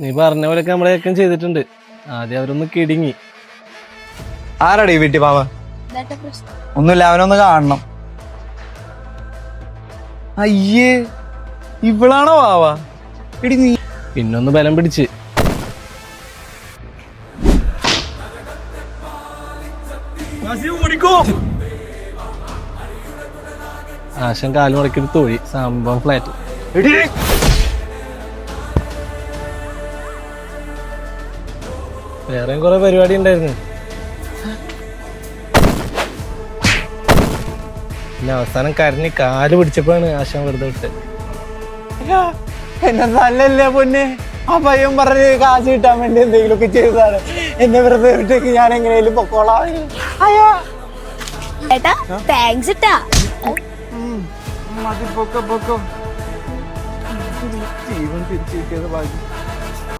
നീ പറഞ്ഞ പോലെയൊക്കെ ഏക്കം ചെയ്തിട്ടുണ്ട്. ആദ്യം അവരൊന്ന് കിടുങ്ങി. ആരാടി വീട്ടിൽ പാവ? ഒന്നുമില്ല അവനൊന്ന് കാണണം. അയ്യേ ഇവളാണോ പാവ? ഇടി നീ പിന്നൊന്ന് ബലം പിടിച്ച്. ആശം കാലുമുറക്കിട്ട് തോഴി തൊഴി. സംഭവം ഫ്ലാറ്റ് വേറെയും കുറെ പരിപാടി ഉണ്ടായിരുന്നു. പിന്നെ അവസാനം കരഞ്ഞ് കാൽ പിടിച്ചപ്പോഴാണ് ആശാൻ വെറുതെ വിട്ട് എന്നെ നല്ലല്ലേ പൊന്നെ? ആ പയ്യൻ പറഞ്ഞ് കാശ് കിട്ടാൻ വേണ്ടി എന്തെങ്കിലുമൊക്കെ ചെയ്തതാണ്. എന്നെ വെറുതെ വിട്ടേക്ക് ഞാൻ എങ്ങനെയാലും പൊക്കോളാം. അയ്യോ. ഏട്ടാ താങ്ക്സ് ഇട്ടാ. മതി പൊക്ക പൊക്കം. ജീവൻ തിരിച്ചു കിട്ടിയത് ഭാഗ്യം